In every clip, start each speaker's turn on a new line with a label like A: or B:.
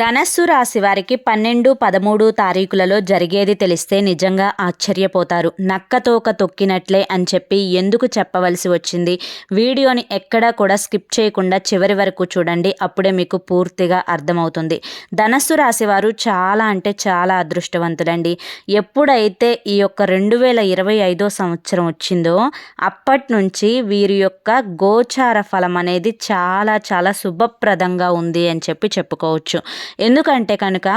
A: ధనస్సు రాశి వారికి పన్నెండు పదమూడు తారీఖులలో జరిగేది తెలిస్తే నిజంగా ఆశ్చర్యపోతారు. నక్కతోక తొక్కినట్లే అని చెప్పి ఎందుకు చెప్పవలసి వచ్చింది? వీడియోని ఎక్కడా కూడా స్కిప్ చేయకుండా చివరి వరకు చూడండి అప్పుడే మీకు పూర్తిగా అర్థమవుతుంది. ధనస్సు రాశి వారు చాలా అంటే చాలా అదృష్టవంతులండి. ఎప్పుడైతే ఈ యొక్క రెండు వేల ఇరవై ఐదో సంవత్సరం వచ్చిందో అప్పటి నుంచి వీరి యొక్క గోచార ఫలం అనేది చాలా చాలా శుభప్రదంగా ఉంది అని చెప్పి చెప్పుకోవచ్చు. ఎందుకంటే కనుక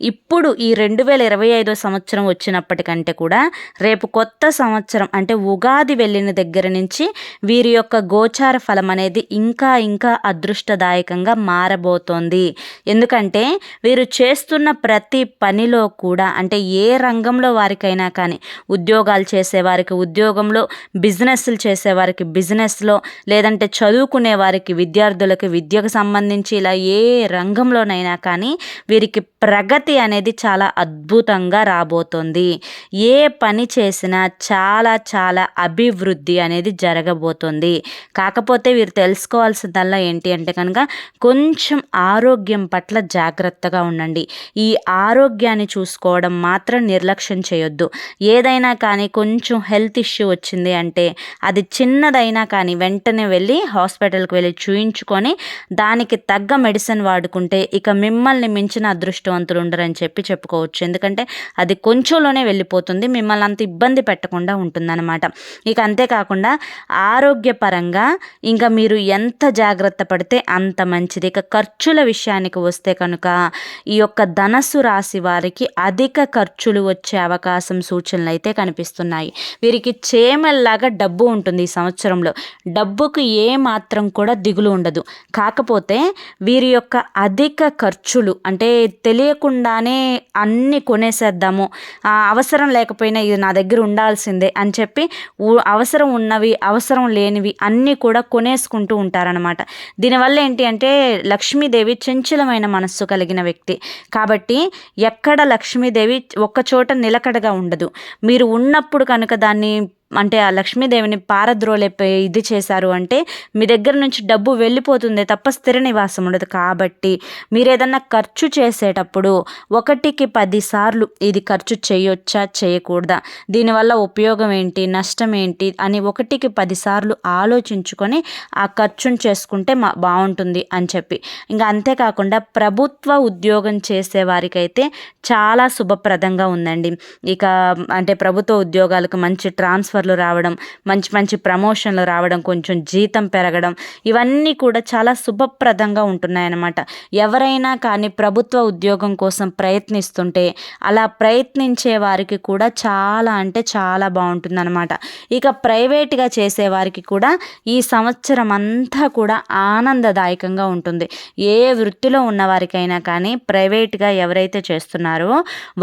A: ఇప్పుడు ఈ రెండు వేల ఇరవై ఐదో సంవత్సరం వచ్చినప్పటికంటే కూడా రేపు కొత్త సంవత్సరం అంటే ఉగాది వెళ్ళిన దగ్గర నుంచి వీరి యొక్క గోచార ఫలం అనేది ఇంకా ఇంకా అదృష్టదాయకంగా మారబోతోంది. ఎందుకంటే వీరు చేస్తున్న ప్రతి పనిలో కూడా అంటే ఏ రంగంలో వారికైనా కానీ ఉద్యోగాలు చేసేవారికి ఉద్యోగంలో బిజినెస్లు చేసేవారికి బిజినెస్లో లేదంటే చదువుకునే వారికి విద్యార్థులకు విద్యకు సంబంధించి ఇలా ఏ రంగంలోనైనా కానీ కానీ వీరికి ప్రగతి అనేది చాలా అద్భుతంగా రాబోతుంది. ఏ పని చేసినా చాలా చాలా అభివృద్ధి అనేది జరగబోతుంది. కాకపోతే వీరు తెలుసుకోవాల్సిందల్లా ఏంటి అంటే కనుక కొంచెం ఆరోగ్యం పట్ల జాగ్రత్తగా ఉండండి. ఈ ఆరోగ్యాన్ని చూసుకోవడం మాత్రం నిర్లక్ష్యం చేయొద్దు. ఏదైనా కానీ కొంచెం హెల్త్ ఇష్యూ వచ్చింది అంటే అది చిన్నదైనా కానీ వెంటనే వెళ్ళి హాస్పిటల్కి వెళ్ళి చూయించుకొని దానికి తగ్గ మెడిసిన్ వాడుకుంటే ఇక మిమ్మల్ని మిమ్మల్ని మించిన అదృష్టవంతులు ఉండరని చెప్పి చెప్పుకోవచ్చు. ఎందుకంటే అది కొంచెంలోనే వెళ్ళిపోతుంది. మిమ్మల్ని అంత ఇబ్బంది పెట్టకుండా ఉంటుందన్నమాట. ఇక అంతేకాకుండా ఆరోగ్యపరంగా ఇంకా మీరు ఎంత జాగ్రత్త పడితే అంత మంచిది. ఇక ఖర్చుల విషయానికి వస్తే కనుక ఈ యొక్క ధనస్సు రాశి వారికి అధిక ఖర్చులు వచ్చే అవకాశం సూచనలు అయితే కనిపిస్తున్నాయి. వీరికి చేమల్లాగా డబ్బు ఉంటుంది ఈ సంవత్సరంలో. డబ్బుకు ఏ మాత్రం కూడా దిగులు ఉండదు. కాకపోతే వీరి యొక్క అధిక ఖర్చు ఖర్చులు అంటే తెలియకుండానే అన్నీ కొనేసేద్దాము. అవసరం లేకపోయినా ఇది నా దగ్గర ఉండాల్సిందే అని చెప్పి అవసరం ఉన్నవి అవసరం లేనివి అన్నీ కూడా కొనేసుకుంటూ ఉంటారనమాట దీనివల్ల ఏంటి అంటే లక్ష్మీదేవి చంచలమైన మనస్సు కలిగిన వ్యక్తి. కాబట్టి ఎక్కడ లక్ష్మీదేవి ఒక్క చోట నిలకడగా ఉండదు. మీరు ఉన్నప్పుడు కనుక దాన్ని అంటే ఆ లక్ష్మీదేవిని పారద్రోలే ఇది చేశారు అంటే మీ దగ్గర నుంచి డబ్బు వెళ్ళిపోతుంది తప్ప స్థిర నివాసం ఉండదు. కాబట్టి మీరు ఏదన్నా ఖర్చు చేసేటప్పుడు ఒకటికి పది సార్లు ఇది ఖర్చు చేయొచ్చా? చేయకూడదా? దీనివల్ల ఉపయోగం ఏంటి? నష్టం ఏంటి? అని ఒకటికి పది సార్లు ఆలోచించుకొని ఆ ఖర్చును చేసుకుంటే మా బాగుంటుంది అని చెప్పి. ఇంకా అంతేకాకుండా ప్రభుత్వ ఉద్యోగం చేసే వారికైతే చాలా శుభప్రదంగా ఉందండి. ఇక అంటే ప్రభుత్వ ఉద్యోగాలకు మంచి ట్రాన్స్ఫర్ ఆఫర్లు రావడం మంచి మంచి ప్రమోషన్లు రావడం కొంచెం జీతం పెరగడం ఇవన్నీ కూడా చాలా శుభప్రదంగా ఉంటున్నాయన్నమాట. ఎవరైనా కానీ ప్రభుత్వ ఉద్యోగం కోసం ప్రయత్నిస్తుంటే అలా ప్రయత్నించే వారికి కూడా చాలా అంటే చాలా బాగుంటుందన్నమాట. ఇక ప్రైవేట్గా చేసే వారికి కూడా ఈ సంవత్సరం అంతా కూడా ఆనందదాయకంగా ఉంటుంది. ఏ వృత్తిలో ఉన్న వారికైనా కానీ ప్రైవేట్గా ఎవరైతే చేస్తున్నారో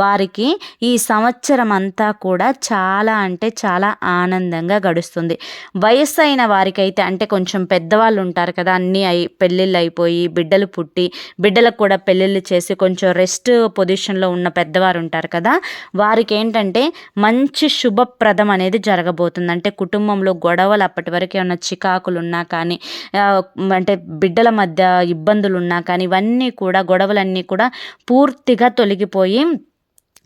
A: వారికి ఈ సంవత్సరం అంతా కూడా చాలా అంటే చాలా ఆనందంగా గడుస్తుంది. వయస్సు అయిన వారికైతే అంటే కొంచెం పెద్దవాళ్ళు ఉంటారు కదా అన్నీ అయి పెళ్ళిళ్ళు అయిపోయి బిడ్డలు పుట్టి బిడ్డలకు కూడా పెళ్ళిళ్ళు చేసి కొంచెం రెస్ట్ పొజిషన్లో ఉన్న పెద్దవారు ఉంటారు కదా వారికి ఏంటంటే మంచి శుభప్రదం అనేది జరగబోతుంది. అంటే కుటుంబంలో గొడవలు అప్పటి వరకు ఏమైనా చికాకులు ఉన్నా కానీ అంటే బిడ్డల మధ్య ఇబ్బందులు ఉన్నా కానీ ఇవన్నీ కూడా గొడవలన్నీ కూడా పూర్తిగా తొలగిపోయి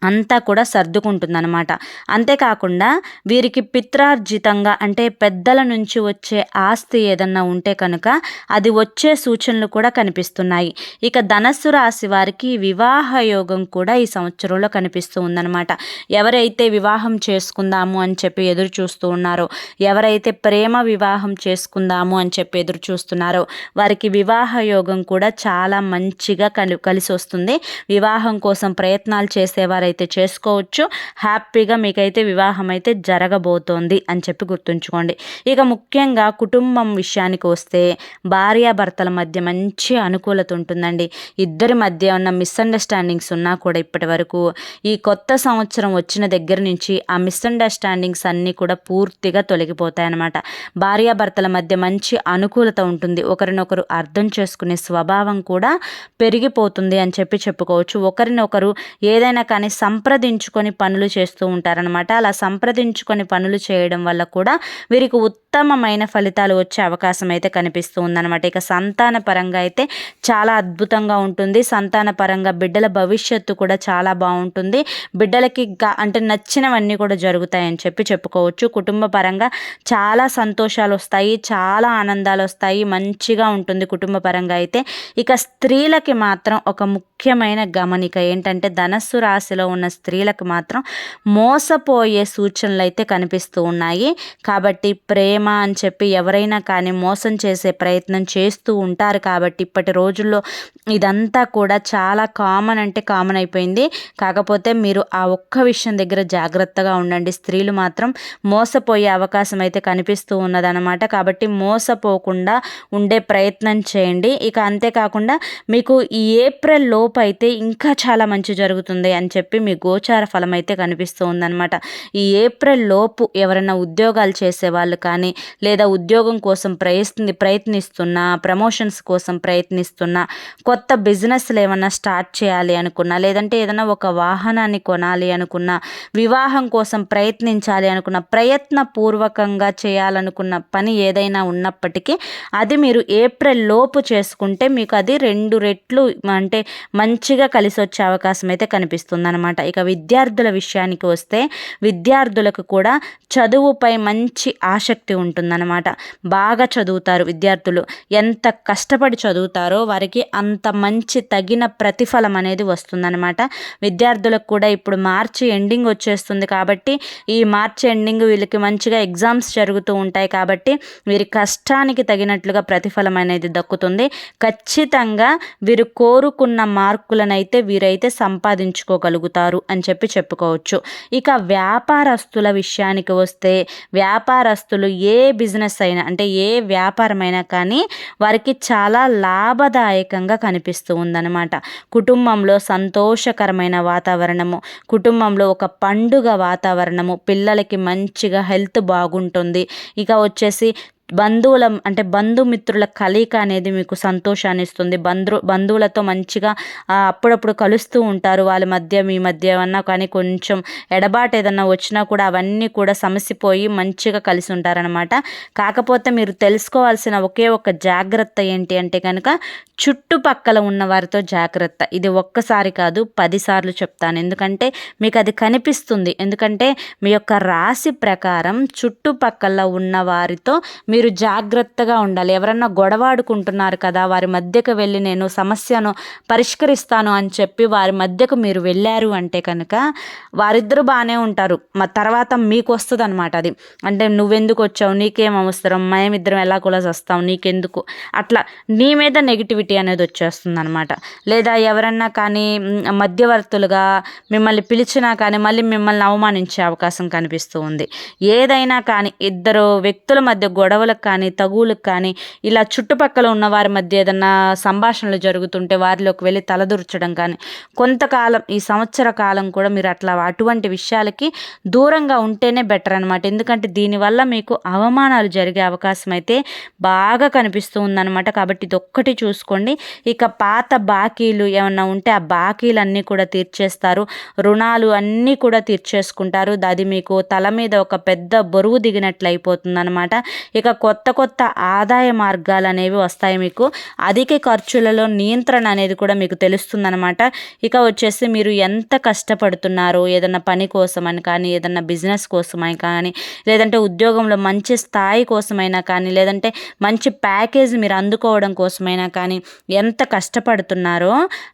A: అంతా కూడా సర్దుకుంటుందన్నమాట. అంతేకాకుండా వీరికి పిత్రార్జితంగా అంటే పెద్దల నుంచి వచ్చే ఆస్తి ఏదన్నా ఉంటే కనుక అది వచ్చే సూచనలు కూడా కనిపిస్తున్నాయి. ఇక ధనస్సు రాశి వారికి వివాహ యోగం కూడా ఈ సంవత్సరంలో కనిపిస్తూ ఉందన్నమాట. ఎవరైతే వివాహం చేసుకుందాము అని చెప్పి ఎదురు చూస్తూ ఉన్నారో ఎవరైతే ప్రేమ వివాహం చేసుకుందాము అని చెప్పి ఎదురు చూస్తున్నారో వారికి వివాహ యోగం కూడా చాలా మంచిగా కలి కలిసి వస్తుంది వివాహం కోసం ప్రయత్నాలు చేసేవారైతే అయితే చేసుకోవచ్చు. హ్యాపీగా మీకైతే వివాహం అయితే జరగబోతోంది అని చెప్పి గుర్తుంచుకోండి. ఇక ముఖ్యంగా కుటుంబం విషయానికి వస్తే భార్యాభర్తల మధ్య మంచి అనుకూలత ఉంటుందండి. ఇద్దరి మధ్య ఉన్న మిస్అండర్స్టాండింగ్స్ ఉన్నా కూడా ఇప్పటి వరకు ఈ కొత్త సంవత్సరం వచ్చిన దగ్గర నుంచి ఆ మిస్అండర్స్టాండింగ్స్ అన్నీ కూడా పూర్తిగా తొలగిపోతాయి అన్నమాట భార్యాభర్తల మధ్య మంచి అనుకూలత ఉంటుంది. ఒకరినొకరు అర్థం చేసుకునే స్వభావం కూడా పెరిగిపోతుంది అని చెప్పి చెప్పుకోవచ్చు. ఒకరినొకరు ఏదైనా కానీ సంప్రదించుకొని పనులు చేస్తూ ఉంటారనమాట అలా సంప్రదించుకొని పనులు చేయడం వల్ల కూడా వీరికి ఉత్తమమైన ఫలితాలు వచ్చే అవకాశం అయితే కనిపిస్తూ ఉందన్నమాట. ఇక సంతాన పరంగా అయితే చాలా అద్భుతంగా ఉంటుంది. సంతాన పరంగా బిడ్డల భవిష్యత్తు కూడా చాలా బాగుంటుంది. బిడ్డలకి అంటే నచ్చినవన్నీ కూడా జరుగుతాయని చెప్పి చెప్పుకోవచ్చు. కుటుంబ పరంగా చాలా సంతోషాలు వస్తాయి చాలా ఆనందాలు వస్తాయి మంచిగా ఉంటుంది కుటుంబ పరంగా అయితే. ఇక స్త్రీలకి మాత్రం ఒక ముఖ్యమైన గమనిక ఏంటంటే ధనస్సు రాశిలో ఉన్న స్త్రీలకు మాత్రం మోసపోయే సూచనలు అయితే కనిపిస్తూ ఉన్నాయి. కాబట్టి ప్రేమ అని చెప్పి ఎవరైనా కానీ మోసం చేసే ప్రయత్నం చేస్తూ ఉంటారు. కాబట్టి ఇప్పటి రోజుల్లో ఇదంతా కూడా చాలా కామన్ అంటే కామన్ అయిపోయింది. కాకపోతే మీరు ఆ ఒక్క విషయం దగ్గర జాగ్రత్తగా ఉండండి. స్త్రీలు మాత్రం మోసపోయే అవకాశం అయితే కనిపిస్తూ ఉన్నదనమాట కాబట్టి మోసపోకుండా ఉండే ప్రయత్నం చేయండి. ఇక అంతేకాకుండా మీకు ఈ ఏప్రిల్ లోపు అయితే ఇంకా చాలా మంచి జరుగుతుంది అని చెప్పి మీ గోచార ఫలం అయితే కనిపిస్తూ ఉందన్నమాట ఈ ఏప్రిల్ లోపు ఎవరైనా ఉద్యోగాలు చేసే వాళ్ళు కానీ లేదా ఉద్యోగం కోసం ప్రయత్ని ప్రయత్నిస్తున్నా ప్రమోషన్స్ కోసం ప్రయత్నిస్తున్నా కొత్త బిజినెస్లు ఏమన్నా స్టార్ట్ చేయాలి అనుకున్నా లేదంటే ఏదైనా ఒక వాహనాన్ని కొనాలి అనుకున్నా వివాహం కోసం ప్రయత్నించాలి అనుకున్న ప్రయత్నపూర్వకంగా చేయాలనుకున్న పని ఏదైనా ఉన్నప్పటికీ అది మీరు ఏప్రిల్ లోపు చేసుకుంటే మీకు అది రెండు రెట్లు అంటే మంచిగా కలిసి వచ్చే అవకాశం అయితే కనిపిస్తుంది అనమాట ఇక విద్యార్థుల విషయానికి వస్తే విద్యార్థులకు కూడా చదువుపై మంచి ఆసక్తి ఉంటుందన్నమాట. బాగా చదువుతారు విద్యార్థులు. ఎంత కష్టపడి చదువుతారో వారికి అంత మంచి తగిన ప్రతిఫలం అనేది వస్తుందన్నమాట. విద్యార్థులకు కూడా ఇప్పుడు మార్చి ఎండింగ్ వచ్చేస్తుంది కాబట్టి ఈ మార్చి ఎండింగ్ వీళ్ళకి మంచిగా ఎగ్జామ్స్ జరుగుతూ ఉంటాయి కాబట్టి వీరి కష్టానికి తగినట్లుగా ప్రతిఫలం అనేది దక్కుతుంది. ఖచ్చితంగా వీరు కోరుకున్న మార్కులనైతే వీరైతే సంపాదించుకోగలుగుతారు అని చెప్పి చెప్పుకోవచ్చు. ఇక వ్యాపారస్తుల విషయానికి వస్తే వ్యాపారస్తులు ఏ బిజినెస్ అయినా అంటే ఏ వ్యాపారమైనా కానీ వారికి చాలా లాభదాయకంగా కనిపిస్తూ ఉందన్నమాట. కుటుంబంలో సంతోషకరమైన వాతావరణము కుటుంబంలో ఒక పండుగ వాతావరణము పిల్లలకి మంచిగా హెల్త్ బాగుంటుంది. ఇక వచ్చేసి బంధువుల అంటే బంధుమిత్రుల కలయిక అనేది మీకు సంతోషాన్ని ఇస్తుంది. బంధు బంధువులతో మంచిగా అప్పుడప్పుడు కలుస్తూ ఉంటారు. వాళ్ళ మధ్య మీ మధ్య ఏమన్నా కానీ కొంచెం ఎడబాటు ఏదన్నా వచ్చినా కూడా అవన్నీ కూడా సమసిపోయి మంచిగా కలిసి ఉంటారనమాట కాకపోతే మీరు తెలుసుకోవాల్సిన ఒకే ఒక జాగ్రత్త ఏంటి అంటే కనుక చుట్టుపక్కల ఉన్న వారితో జాగ్రత్త. ఇది ఒక్కసారి కాదు పదిసార్లు చెప్తాను. ఎందుకంటే మీకు అది కనిపిస్తుంది. ఎందుకంటే మీ యొక్క రాశి ప్రకారం చుట్టుపక్కల ఉన్న వారితో మీరు జాగ్రత్తగా ఉండాలి. ఎవరన్నా గొడవాడుకుంటున్నారు కదా వారి మధ్యకు వెళ్ళి నేను సమస్యను పరిష్కరిస్తాను అని చెప్పి వారి మధ్యకు మీరు వెళ్ళారు అంటే కనుక వారిద్దరూ బాగానే ఉంటారు. మా తర్వాత మీకు వస్తుంది అనమాట అది. అంటే నువ్వెందుకు వచ్చావు? నీకేం అవసరం? మేమిద్దరం ఎలా కూడా వస్తాం నీకెందుకు? అట్లా నీ మీద నెగిటివిటీ అనేది వచ్చేస్తుంది అనమాట లేదా ఎవరన్నా కానీ మధ్యవర్తులుగా మిమ్మల్ని పిలిచినా కానీ మళ్ళీ మిమ్మల్ని అవమానించే అవకాశం కనిపిస్తూ ఉంది. ఏదైనా కానీ ఇద్దరు వ్యక్తుల మధ్య గొడవ గొడవలకు కానీ తగువులకు కానీ ఇలా చుట్టుపక్కల ఉన్న వారి మధ్య ఏదన్నా సంభాషణలు జరుగుతుంటే వారిలోకి వెళ్ళి తలదూర్చడం కానీ కొంతకాలం ఈ సంవత్సర కాలం కూడా మీరు అట్లా అటువంటి విషయాలకి దూరంగా ఉంటేనే బెటర్ అనమాట ఎందుకంటే దీనివల్ల మీకు అవమానాలు జరిగే అవకాశం అయితే బాగా కనిపిస్తూ ఉందన్నమాట. కాబట్టి ఇది ఒక్కటి చూసుకోండి. ఇక పాత బాకీలు ఏమన్నా ఉంటే ఆ బాకీలన్నీ కూడా తీర్చేస్తారు. రుణాలు అన్నీ కూడా తీర్చేసుకుంటారు. అది మీకు తల మీద ఒక పెద్ద బరువు దిగినట్లు అయిపోతుంది అనమాట ఇక కొత్త కొత్త ఆదాయ మార్గాలు అనేవి వస్తాయి మీకు. అధిక ఖర్చులలో నియంత్రణ అనేది కూడా మీకు తెలుస్తుందనమాట ఇక వచ్చేసి మీరు ఎంత కష్టపడుతున్నారో? ఏదన్నా పని కోసమని కానీ ఏదన్నా బిజినెస్ కోసమని కానీ లేదంటే ఉద్యోగంలో మంచి స్థాయి కోసమైనా కానీ లేదంటే మంచి ప్యాకేజ్ మీరు అందుకోవడం కోసమైనా కానీ ఎంత కష్టపడుతున్నారో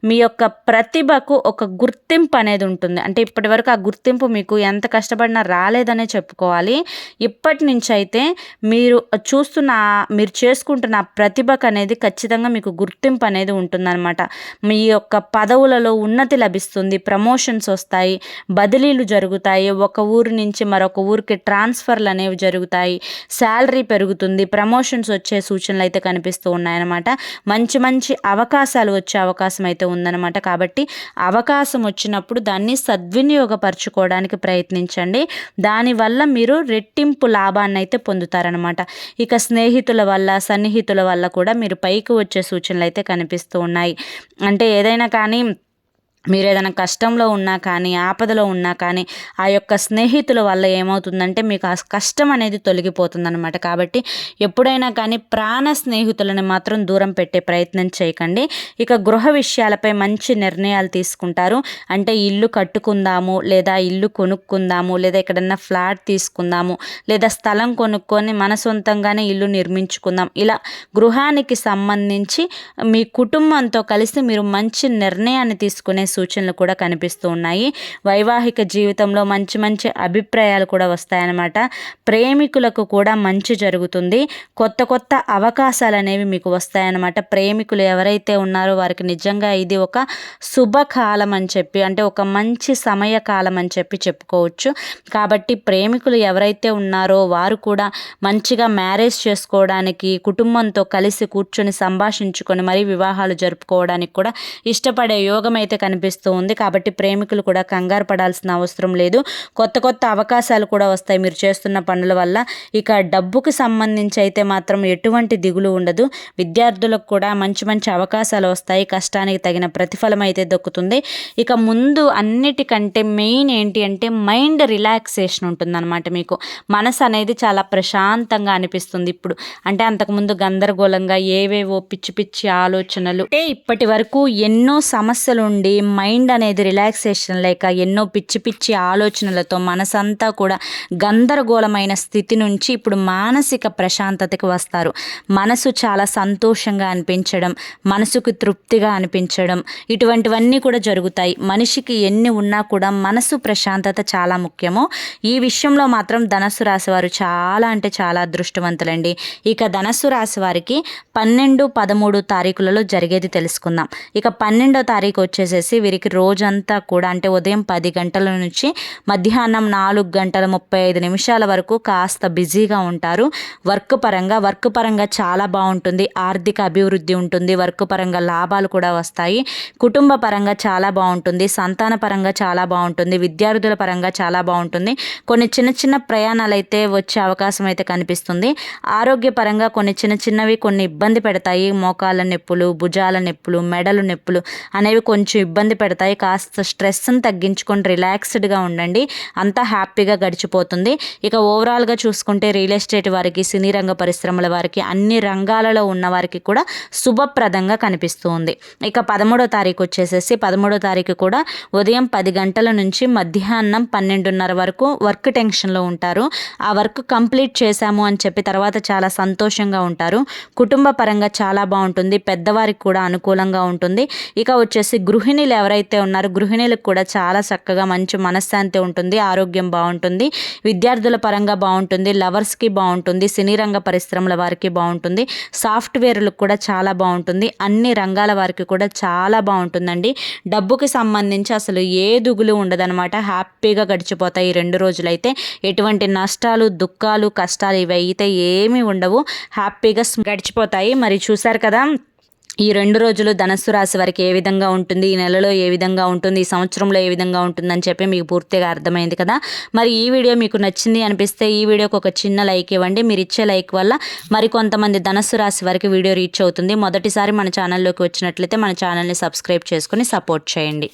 A: మీ యొక్క ప్రతిభకు ఒక గుర్తింపు అనేది ఉంటుంది. అంటే ఇప్పటి వరకు ఆ గుర్తింపు మీకు ఎంత కష్టపడినా రాలేదనే చెప్పుకోవాలి. ఇప్పటి నుంచి అయితే మీరు చూస్తున్న మీరు చేసుకుంటున్న ప్రతిభకు అనేది ఖచ్చితంగా మీకు గుర్తింపు అనేది ఉంటుందన్నమాట. మీ యొక్క పదవులలో ఉన్నతి లభిస్తుంది ప్రమోషన్స్ వస్తాయి బదిలీలు జరుగుతాయి ఒక ఊరు నుంచి మరొక ఊరికి ట్రాన్స్ఫర్లు అనేవి జరుగుతాయి శాలరీ పెరుగుతుంది ప్రమోషన్స్ వచ్చే సూచనలు అయితే కనిపిస్తూ ఉన్నాయన్నమాట. మంచి మంచి అవకాశాలు వచ్చే అవకాశం అయితే ఉందన్నమాట. కాబట్టి అవకాశం వచ్చినప్పుడు దాన్ని సద్వినియోగపరచుకోవడానికి ప్రయత్నించండి. దానివల్ల మీరు రెట్టింపు లాభాన్ని అయితే పొందుతారనమాట ఇక స్నేహితుల వల్ల సన్నిహితుల వల్ల కూడా మీరు పైకి వచ్చే సూచనలు అయితే కనిపిస్తూ ఉన్నాయి. అంటే ఏదైనా కానీ మీరు ఏదైనా కష్టంలో ఉన్నా కానీ ఆపదలో ఉన్నా కానీ ఆ యొక్క స్నేహితుల వల్ల ఏమవుతుందంటే మీకు ఆ కష్టం అనేది తొలగిపోతుందన్నమాట. కాబట్టి ఎప్పుడైనా కానీ ప్రాణ స్నేహితులని మాత్రం దూరం పెట్టే ప్రయత్నం చేయకండి. ఇక గృహ విషయాలపై మంచి నిర్ణయాలు తీసుకుంటారు. అంటే ఇల్లు కట్టుకుందాము లేదా ఇల్లు కొనుక్కుందాము లేదా ఎక్కడన్నా ఫ్లాట్ తీసుకుందాము లేదా స్థలం కొనుక్కొని మన సొంతంగానే ఇల్లు నిర్మించుకుందాం. ఇలా గృహానికి సంబంధించి మీ కుటుంబంతో కలిసి మీరు మంచి నిర్ణయాన్ని తీసుకునే సూచనలు కూడా కనిపిస్తూ ఉన్నాయి. వైవాహిక జీవితంలో మంచి మంచి అభిప్రాయాలు కూడా వస్తాయన్నమాట. ప్రేమికులకు కూడా మంచి జరుగుతుంది. కొత్త కొత్త అవకాశాలు అనేవి మీకు వస్తాయన్నమాట. ప్రేమికులు ఎవరైతే ఉన్నారో వారికి నిజంగా ఇది ఒక శుభకాలం అని చెప్పి అంటే ఒక మంచి సమయకాలం అని చెప్పి చెప్పుకోవచ్చు. కాబట్టి ప్రేమికులు ఎవరైతే ఉన్నారో వారు కూడా మంచిగా మ్యారేజ్ చేసుకోవడానికి కుటుంబంతో కలిసి కూర్చొని సంభాషించుకొని మరీ వివాహాలు జరుపుకోవడానికి కూడా ఇష్టపడే యోగం అయితే కనిపి కనిపిస్తూ ఉంది. కాబట్టి ప్రేమికులు కూడా కంగారు పడాల్సిన అవసరం లేదు. కొత్త కొత్త అవకాశాలు కూడా వస్తాయి మీరు చేస్తున్న పనుల వల్ల. ఇక డబ్బుకు సంబంధించి అయితే మాత్రం ఎటువంటి దిగులు ఉండదు. విద్యార్థులకు కూడా మంచి మంచి అవకాశాలు వస్తాయి. కష్టానికి తగిన ప్రతిఫలం అయితే దొక్కుతుంది. ఇక ముందు అన్నిటికంటే మెయిన్ ఏంటి అంటే మైండ్ రిలాక్సేషన్ ఉంటుందన్నమాట మీకు. మనసు అనేది చాలా ప్రశాంతంగా అనిపిస్తుంది ఇప్పుడు. అంటే అంతకుముందు గందరగోళంగా ఏవేవో పిచ్చి పిచ్చి ఆలోచనలు. అంటే ఇప్పటి వరకు ఎన్నో సమస్యలు ఉండి మైండ్ అనేది రిలాక్సేషన్ లేక ఎన్నో పిచ్చి పిచ్చి ఆలోచనలతో మనసంతా కూడా గందరగోళమైన స్థితి నుంచి ఇప్పుడు మానసిక ప్రశాంతతకి వస్తారు. మనసు చాలా సంతోషంగా అనిపించడం మనసుకు తృప్తిగా అనిపించడం ఇటువంటివన్నీ కూడా జరుగుతాయి. మనిషికి ఎన్ని ఉన్నా కూడా మనసు ప్రశాంతత చాలా ముఖ్యమో. ఈ విషయంలో మాత్రం ధనస్సు రాశి వారు చాలా అంటే చాలా అదృష్టవంతులండి. ఇక ధనస్సు రాశి వారికి పన్నెండు పదమూడు తారీఖులలో జరిగేది తెలుసుకుందాం. ఇక పన్నెండో తారీఖు వచ్చేసేసి వీరికి రోజంతా కూడా అంటే ఉదయం పది గంటల నుంచి మధ్యాహ్నం నాలుగు గంటల ముప్పై ఐదు నిమిషాల వరకు కాస్త బిజీగా ఉంటారు. వర్క్ పరంగా వర్క్ పరంగా చాలా బాగుంటుంది. ఆర్థిక అభివృద్ధి ఉంటుంది. వర్క్ పరంగా లాభాలు కూడా వస్తాయి. కుటుంబ పరంగా చాలా బాగుంటుంది. సంతాన పరంగా చాలా బాగుంటుంది. విద్యార్థుల పరంగా చాలా బాగుంటుంది. కొన్ని చిన్న చిన్న ప్రయాణాలు అయితే వచ్చే అవకాశం అయితే కనిపిస్తుంది. ఆరోగ్యపరంగా కొన్ని చిన్న చిన్నవి కొన్ని ఇబ్బంది పెడతాయి. మోకాళ్ళ నొప్పులు భుజాల నొప్పులు మెడలు నొప్పులు అనేవి కొంచెం ఇబ్బంది ఇబ్బంది పెడతాయి. కాస్త స్ట్రెస్ని తగ్గించుకొని రిలాక్స్డ్గా ఉండండి. అంతా హ్యాపీగా గడిచిపోతుంది. ఇక ఓవరాల్గా చూసుకుంటే రియల్ ఎస్టేట్ వారికి సినీ రంగ పరిశ్రమల వారికి అన్ని రంగాలలో ఉన్న వారికి కూడా శుభప్రదంగా కనిపిస్తుంది. ఇక పదమూడో తారీఖు వచ్చేసేసి పదమూడో తారీఖు కూడా ఉదయం పది గంటల నుంచి మధ్యాహ్నం పన్నెండున్నర వరకు వర్క్ టెన్షన్లో ఉంటారు. ఆ వర్క్ కంప్లీట్ చేశాము అని చెప్పి తర్వాత చాలా సంతోషంగా ఉంటారు. కుటుంబ పరంగా చాలా బాగుంటుంది. పెద్దవారికి కూడా అనుకూలంగా ఉంటుంది. ఇక వచ్చేసి గృహిణులు ఎవరైతే ఉన్నారో గృహిణులకు కూడా చాలా చక్కగా మంచి మనశ్శాంతి ఉంటుంది ఆరోగ్యం బాగుంటుంది విద్యార్థుల పరంగా బాగుంటుంది లవర్స్కి బాగుంటుంది సినీ రంగ పరిశ్రమల వారికి బాగుంటుంది సాఫ్ట్వేర్లకు కూడా చాలా బాగుంటుంది అన్ని రంగాల వారికి కూడా చాలా బాగుంటుందండి. డబ్బుకి సంబంధించి అసలు ఏ దుగులు ఉండదనమాట హ్యాపీగా గడిచిపోతాయి ఈ రెండు రోజులైతే. ఎటువంటి నష్టాలు దుఃఖాలు కష్టాలు ఇవి అయితే ఏమీ ఉండవు. హ్యాపీగా గడిచిపోతాయి. మరి చూసారు కదా ఈ రెండు రోజులు ధనస్సు రాశి వారికి ఏ విధంగా ఉంటుంది? ఈ నెలలో ఏ విధంగా ఉంటుంది? ఈ సంవత్సరంలో ఏ విధంగా ఉంటుందని చెప్పి మీకు పూర్తిగా అర్థమైంది కదా? మరి ఈ వీడియో మీకు నచ్చింది అనిపిస్తే ఈ వీడియోకి ఒక చిన్న లైక్ ఇవ్వండి. మీరు ఇచ్చే లైక్ వల్ల మరి కొంతమంది ధనస్సు రాశి వారికి వీడియో రీచ్ అవుతుంది. మొదటిసారి మన ఛానల్లోకి వచ్చినట్లయితే మన ఛానల్ని సబ్స్క్రైబ్ చేసుకుని సపోర్ట్ చేయండి.